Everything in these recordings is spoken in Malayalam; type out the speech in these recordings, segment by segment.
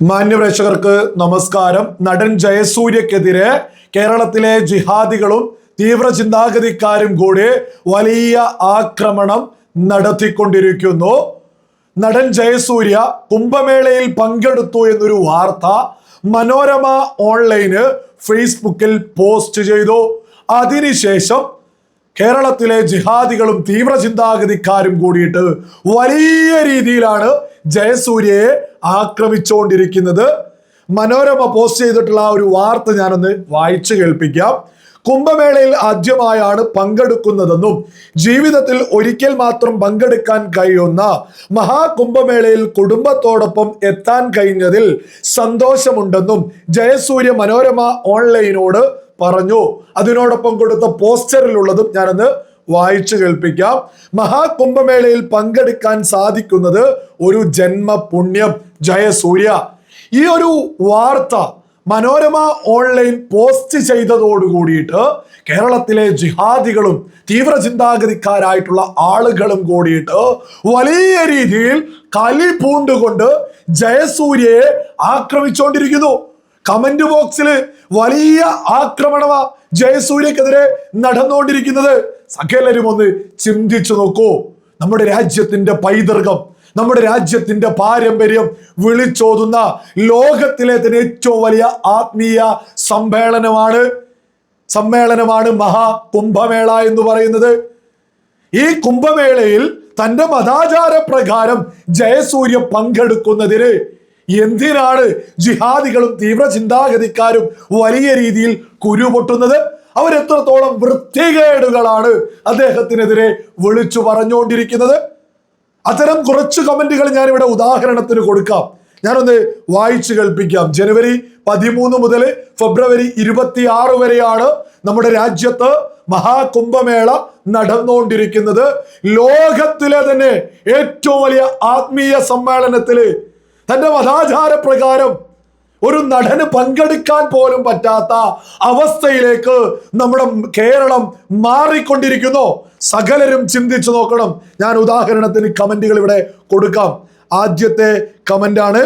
മാന്യപ്രേക്ഷകർക്ക് നമസ്കാരം. നടൻ ജയസൂര്യക്കെതിരെ കേരളത്തിലെ ജിഹാദികളും തീവ്ര ചിന്താഗതിക്കാരും കൂടി വലിയ ആക്രമണം നടത്തിക്കൊണ്ടിരിക്കുന്നു. നടൻ ജയസൂര്യ കുംഭമേളയിൽ പങ്കെടുത്തു എന്നൊരു വാർത്ത മനോരമ ഓൺലൈന് ഫേസ്ബുക്കിൽ പോസ്റ്റ് ചെയ്തു. അതിനുശേഷം കേരളത്തിലെ ജിഹാദികളും തീവ്ര ചിന്താഗതിക്കാരും കൂടിയിട്ട് വലിയ രീതിയിലാണ് ജയസൂര്യയെ ആക്രമിച്ചുകൊണ്ടിരിക്കുന്നത് മനോരമ പോസ്റ്റ് ചെയ്തിട്ടുള്ള ആ ഒരു വാർത്ത ഞാനൊന്ന് വായിച്ചു കേൾപ്പിക്കാം. കുംഭമേളയിൽ ആദ്യമായാണ് പങ്കെടുക്കുന്നതെന്നും ജീവിതത്തിൽ ഒരിക്കൽ മാത്രം പങ്കെടുക്കാൻ കഴിയുന്ന മഹാകുംഭമേളയിൽ കുടുംബത്തോടൊപ്പം എത്താൻ കഴിഞ്ഞതിൽ സന്തോഷമുണ്ടെന്നും ജയസൂര്യ മനോരമ ഓൺലൈനോട് പറഞ്ഞു. അതിനോടൊപ്പം കൊടുത്ത പോസ്റ്ററിലുള്ളതും ഞാനൊന്ന് വായിച്ചു കേൾപ്പിക്കാം. മഹാകുംഭമേളയിൽ പങ്കെടുക്കാൻ സാധിക്കുന്നത് ഒരു ജന്മ പുണ്യം ജയസൂര്യ ഈ ഒരു വാർത്ത മനോരമ ഓൺലൈൻ പോസ്റ്റ് ചെയ്തതോട് കൂടിയിട്ട് കേരളത്തിലെ ജിഹാദികളും തീവ്ര ചിന്താഗതിക്കാരായിട്ടുള്ള ആളുകളും കൂടിയിട്ട് വലിയ രീതിയിൽ കലി പൂണ്ടുകൊണ്ട് ജയസൂര്യയെ ആക്രമിച്ചുകൊണ്ടിരിക്കുന്നു കമന്റ് ബോക്സിൽ വലിയ ആക്രമണമാ ജയസൂര്യക്കെതിരെ നടന്നുകൊണ്ടിരിക്കുന്നത് സകലരും ഒന്ന് ചിന്തിച്ചു നോക്കൂ. നമ്മുടെ രാജ്യത്തിന്റെ പൈതൃകം നമ്മുടെ രാജ്യത്തിന്റെ പാരമ്പര്യം വിളിച്ചോതുന്ന ലോകത്തിലെ തന്നെ ഏറ്റവും വലിയ ആത്മീയ സമ്മേളനമാണ് സമ്മേളനമാണ് മഹാകുംഭമേള എന്ന് പറയുന്നത്. ഈ കുംഭമേളയിൽ തന്റെ മതാചാര പ്രകാരം ജയസൂര്യ പങ്കെടുക്കുന്നതിന് എന്തിനാണ് ജിഹാദികളും തീവ്ര ചിന്താഗതിക്കാരും വലിയ രീതിയിൽ കുരുപൊട്ടുന്നത്? അവരെത്രത്തോളം വൃത്തികേടുകളാണ് അദ്ദേഹത്തിനെതിരെ വിളിച്ചു പറഞ്ഞുകൊണ്ടിരിക്കുന്നത്? അത്തരം കുറച്ച് കമന്റുകൾ ഞാനിവിടെ ഉദാഹരണത്തിന് കൊടുക്കാം. ഞാനൊന്ന് വായിച്ചു കേൾപ്പിക്കാം. ജനുവരി പതിമൂന്ന് മുതൽ ഫെബ്രുവരി ഇരുപത്തി ആറ് വരെയാണ് നമ്മുടെ രാജ്യത്ത് മഹാകുംഭമേള നടന്നുകൊണ്ടിരിക്കുന്നത്. ലോകത്തിലെ തന്നെ ഏറ്റവും വലിയ ആത്മീയ സമ്മേളനത്തിൽ തന്റെ മതാചാര പ്രകാരം ഒരു നടന് പങ്കെടുക്കാൻ പോലും പറ്റാത്ത അവസ്ഥയിലേക്ക് നമ്മുടെ കേരളം മാറിക്കൊണ്ടിരിക്കുന്നു. സകലരും ചിന്തിച്ചു നോക്കണം. ഞാൻ ഉദാഹരണത്തിന് കമന്റുകൾ ഇവിടെ കൊടുക്കാം. ആദ്യത്തെ കമന്റാണ്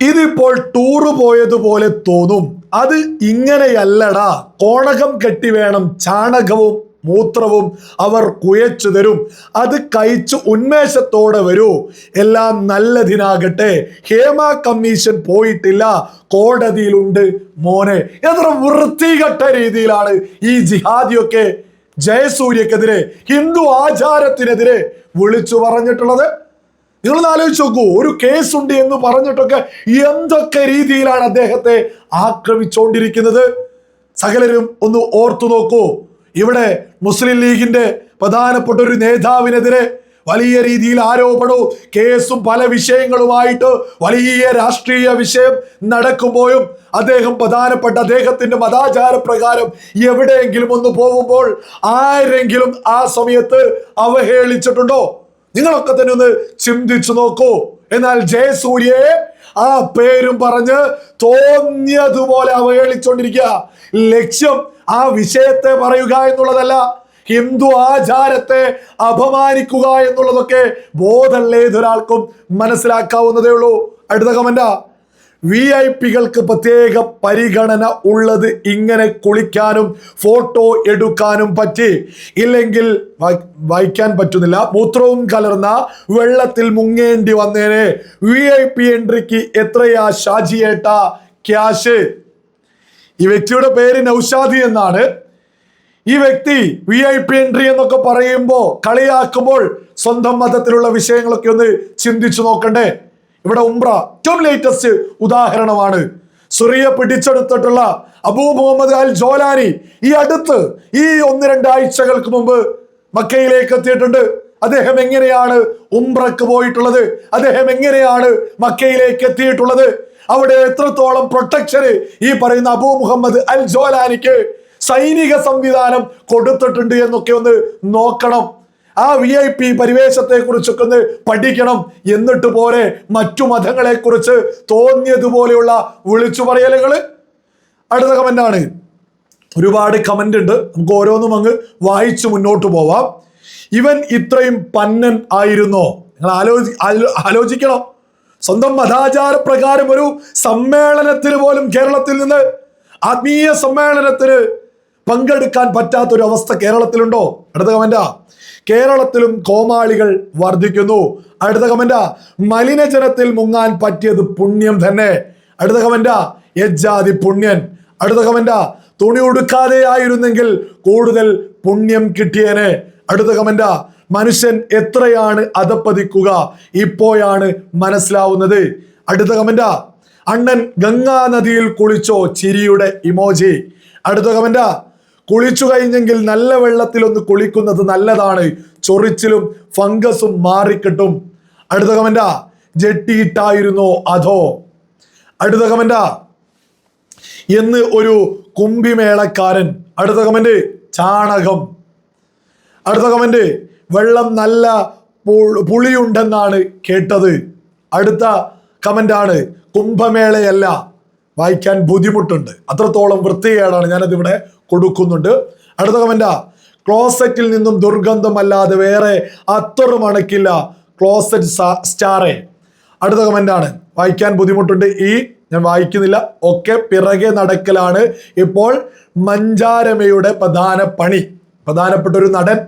ഇതിപ്പോൾ ടൂറ് പോയതുപോലെ തോന്നും. അത് ഇങ്ങനെയല്ലടാ. കോണകം കെട്ടി വേണം ചാണകവും മൂത്രവും അവർ കുയച്ചു തരും. അത് കഴിച്ച് ഉന്മേഷത്തോടെ വരൂ. എല്ലാം നല്ലതിനാകട്ടെ. ഹേമ കമ്മീഷൻ പോയിട്ടില്ല. കോടതിയിലുണ്ട് മോനെ. എത്ര വൃത്തികെട്ട രീതിയിലാണ് ഈ ജിഹാദിയൊക്കെ ജയസൂര്യക്കെതിരെ ഹിന്ദു ആചാരത്തിനെതിരെ വിളിച്ചു പറഞ്ഞിട്ടുള്ളത്. നിങ്ങൾ ആലോചിച്ച് നോക്കൂ. ഒരു കേസുണ്ട് എന്ന് പറഞ്ഞിട്ടൊക്കെ എന്തൊക്കെ രീതിയിലാണ് അദ്ദേഹത്തെ ആക്രമിച്ചുകൊണ്ടിരിക്കുന്നത് സകലരും ഒന്ന് ഓർത്തു നോക്കൂ. ഇവിടെ മുസ്ലിം ലീഗിന്റെ പ്രധാനപ്പെട്ട ഒരു നേതാവിനെതിരെ വലിയ രീതിയിൽ ആരോപണവും കേസും പല വിഷയങ്ങളുമായിട്ട് വലിയ രാഷ്ട്രീയ വിഷയം നടക്കുമ്പോഴും അദ്ദേഹം പ്രധാനപ്പെട്ട അദ്ദേഹത്തിന്റെ മതാചാര പ്രകാരം എവിടെയെങ്കിലും ഒന്ന് പോകുമ്പോൾ ആരെങ്കിലും ആ സമയത്ത് അവഹേളിച്ചിട്ടുണ്ടോ? നിങ്ങളൊക്കെ തന്നെ ഒന്ന് ചിന്തിച്ചു നോക്കൂ. എന്നാൽ ജയസൂര്യയെ ആ പേരും പറഞ്ഞ് തോന്നിയതുപോലെ അവഹേളിച്ചുകൊണ്ടിരിക്കുക ലക്ഷ്യം ആ വിഷയത്തെ പറയുക എന്നുള്ളതല്ല ഹിന്ദു ആചാരത്തെ അപമാനിക്കുക എന്നുള്ളതൊക്കെ ബോധമുള്ള ഏതൊരാൾക്കും മനസ്സിലാക്കാവുന്നതേ ഉള്ളൂ. അടുത്ത കമന്റാ വി ഐ പികൾക്ക് പ്രത്യേക പരിഗണന ഉള്ളത് ഇങ്ങനെ കുളിക്കാനും ഫോട്ടോ എടുക്കാനും പറ്റി. ഇല്ലെങ്കിൽ വായിക്കാൻ പറ്റുന്നില്ല. മൂത്രവും കലർന്ന വെള്ളത്തിൽ മുങ്ങേണ്ടി വന്നേനെ. വി ഐ പി എൻട്രിക്ക് എത്രയാ ഷാജിയേട്ട ക്യാഷ് ഈ വ്യക്തിയുടെ പേര് നൌഷാദി എന്നാണ്. ഈ വ്യക്തി വി ഐ പി എൻട്രി എന്നൊക്കെ പറയുമ്പോൾ കളിയാക്കുമ്പോൾ സ്വന്തം മതത്തിലുള്ള വിഷയങ്ങളൊക്കെ ഒന്ന് ചിന്തിച്ചു നോക്കണ്ടേ. ഇവിടെ ഉംറ ഏറ്റവും ലേറ്റസ്റ്റ് ഉദാഹരണമാണ്. സുറിയ പിടിച്ചെടുത്തിട്ടുള്ള അബൂ മുഹമ്മദ് അൽ ജോലാനി ഈ അടുത്ത് ഈ ഒന്ന് രണ്ടാഴ്ചകൾക്ക് മുമ്പ് മക്കയിലേക്ക് എത്തിയിട്ടുണ്ട്. അദ്ദേഹം എങ്ങനെയാണ് ഉംറക്ക് പോയിട്ടുള്ളത്? അദ്ദേഹം എങ്ങനെയാണ് മക്കയിലേക്ക് എത്തിയിട്ടുള്ളത്? അവിടെ എത്രത്തോളം പ്രൊട്ടക്ഷന് ഈ പറയുന്ന അബൂ മുഹമ്മദ് അൽ ജോലാനിക്ക് സൈനിക സംവിധാനം കൊടുത്തിട്ടുണ്ട് എന്നൊക്കെ ഒന്ന് നോക്കണം. ആ വി ഐ പി പരിവേശത്തെ കുറിച്ചൊക്കെ ഒന്ന് പഠിക്കണം. എന്നിട്ട് പോരെ മറ്റു മതങ്ങളെ കുറിച്ച് തോന്നിയതുപോലെയുള്ള വിളിച്ചു പറയലുകൾ അടുത്ത കമന്റ് ആണ്. ഒരുപാട് കമന്റ് ഉണ്ട്. നമുക്ക് ഓരോന്നും അങ്ങ് വായിച്ചു മുന്നോട്ട് പോവാം. ഇവൻ ഇത്രയും പന്നൻ ആയിരുന്നോ? നിങ്ങൾ ആലോചി ആലോ- ആലോചിക്കണം. സ്വന്തം മതാചാര പ്രകാരം ഒരു സമ്മേളനത്തിന് പോലും കേരളത്തിൽ നിന്ന് ആത്മീയ സമ്മേളനത്തിന് പങ്കെടുക്കാൻ പറ്റാത്തൊരു അവസ്ഥ കേരളത്തിലുണ്ടോ? അടുത്ത കമന്റാ കേരളത്തിലും കോമാളികൾ വർദ്ധിക്കുന്നു. അടുത്ത കമന്റാ മലിനജലത്തിൽ മുങ്ങാൻ പറ്റിയത് പുണ്യം തന്നെ. അടുത്ത കമന്റാ യജ്ജാതി പുണ്യൻ. അടുത്ത കമന്റാ തുണി ഉടുക്കാതെ ആയിരുന്നെങ്കിൽ കൂടുതൽ പുണ്യം കിട്ടിയേനെ. അടുത്ത കമന്റാ മനുഷ്യൻ എത്രയാണ് അധപ്പതിക്കുക? ഇപ്പോഴാണ് മനസ്സിലാവുന്നത്. അടുത്ത കമന്റാ അണ്ണൻ ഗംഗാ നദിയിൽ കുളിച്ചോ ചിരിയുടെ ഇമോജി. അടുത്ത കമന്റാ കുളിച്ചു കഴിഞ്ഞെങ്കിൽ നല്ല വെള്ളത്തിലൊന്ന് കുളിക്കുന്നത് നല്ലതാണ്. ചൊറിച്ചിലും ഫംഗസും മാറിക്കിട്ടും. അടുത്ത കമന്റാ ജെട്ടിയിട്ടായിരുന്നോ അതോ അടുത്ത കമന്റാ എന്ന് ഒരു കുംഭിമേളക്കാരൻ അടുത്ത കമന്റ് ചാണകം. അടുത്ത കമന്റ് വെള്ളം നല്ല പുളിയുണ്ടെന്നാണ് കേട്ടത്. അടുത്ത കമന്റാണ് കുംഭമേളയല്ല. വായിക്കാൻ ബുദ്ധിമുട്ടുണ്ട്. അത്രത്തോളം വൃത്തികേടാണ് ഞാനതിവിടെ കൊടുക്കുന്നുണ്ട്. അടുത്ത കമന്റാ ക്ലോസറ്റിൽ നിന്നും ദുർഗന്ധമല്ലാതെ വേറെ അത്ര മണക്കില്ല ക്ലോസറ്റ് സ്റ്റാറേ. അടുത്ത കമന്റാണ് വായിക്കാൻ ബുദ്ധിമുട്ടുണ്ട്. ഈ ഞാൻ വായിക്കുന്നില്ല. ഒക്കെ പിറകെ നടക്കലാണ് ഇപ്പോൾ മഞ്ചാരമയുടെ പ്രധാന പണി. പ്രധാനപ്പെട്ട ഒരു നടൻ.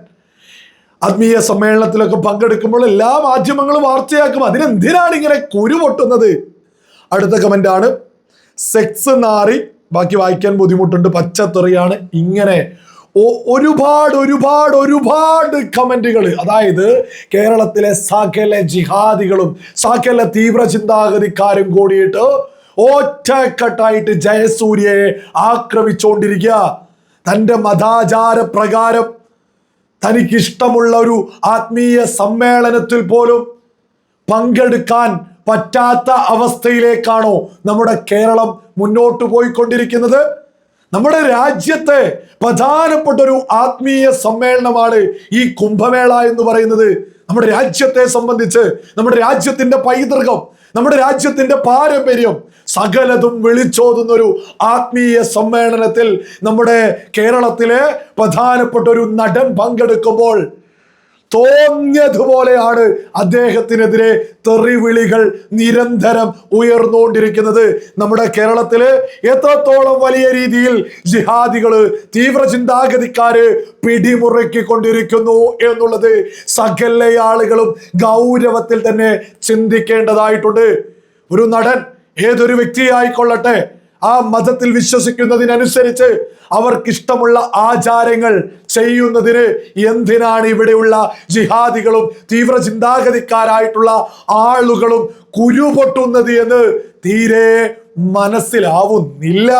ആത്മീയ സമ്മേളനത്തിലൊക്കെ പങ്കെടുക്കുമ്പോൾ എല്ലാ മാധ്യമങ്ങളും വാർത്തയാക്കും. അതിനെന്തിനാണ് ഇങ്ങനെ കുരു പൊട്ടുന്നത് അടുത്ത കമന്റ് ആണ് സെക്സ് നാറി ബാക്കി വായിക്കാൻ ബുദ്ധിമുട്ടുണ്ട്. പച്ചത്തെറിയാണ്. ഇങ്ങനെ ഒരുപാട് ഒരുപാട് ഒരുപാട് കമന്റുകൾ അതായത് കേരളത്തിലെ സകല ജിഹാദികളും സകല തീവ്ര ചിന്താഗതിക്കാരും കൂടിയിട്ട് ഒറ്റക്കെട്ടായിട്ട് ജയസൂര്യയെ ആക്രമിച്ചുകൊണ്ടിരിക്കുക തന്റെ മതാചാര പ്രകാരം തനിക്കിഷ്ടമുള്ള ഒരു ആത്മീയ സമ്മേളനത്തിൽ പോലും പങ്കെടുക്കാൻ പറ്റാത്ത അവസ്ഥയിലേക്കാണോ നമ്മുടെ കേരളം മുന്നോട്ട് പോയിക്കൊണ്ടിരിക്കുന്നത്? നമ്മുടെ രാജ്യത്തെ പ്രധാനപ്പെട്ട ഒരു ആത്മീയ സമ്മേളനമാണ് ഈ കുംഭമേള എന്ന് പറയുന്നത്. നമ്മുടെ രാജ്യത്തെ സംബന്ധിച്ച് നമ്മുടെ രാജ്യത്തിന്റെ പൈതൃകം നമ്മുടെ രാജ്യത്തിന്റെ പാരമ്പര്യം സകലതും വിളിച്ചോതുന്ന ഒരു ആത്മീയ സമ്മേളനത്തിൽ നമ്മുടെ കേരളത്തിലെ പ്രധാനപ്പെട്ട ഒരു നടൻ പങ്കെടുക്കുമ്പോൾ തോന്നിയതുപോലെയാണ് അദ്ദേഹത്തിനെതിരെ തെറിവിളികൾ നിരന്തരം ഉയർന്നുകൊണ്ടിരിക്കുന്നത്. നമ്മുടെ കേരളത്തിൽ എത്രത്തോളം വലിയ രീതിയിൽ ജിഹാദികൾ തീവ്ര ചിന്താഗതിക്കാര് പിടിമുറുക്കിക്കൊണ്ടിരിക്കുന്നു എന്നുള്ളത് സകല ആളുകളും ഗൗരവത്തിൽ തന്നെ ചിന്തിക്കേണ്ടതായിട്ടുണ്ട്. ഒരു നടൻ ഏതൊരു വ്യക്തിയായിക്കൊള്ളട്ടെ? ആ മതത്തിൽ വിശ്വസിക്കുന്നതിനനുസരിച്ച് അവർക്കിഷ്ടമുള്ള ആചാരങ്ങൾ ചെയ്യുന്നതിന് എന്തിനാണ് ഇവിടെയുള്ള ജിഹാദികളും തീവ്ര ചിന്താഗതിക്കാരായിട്ടുള്ള ആളുകളും കുരുപൊട്ടുന്നത് എന്ന് തീരെ മനസ്സിലാവുന്നില്ല.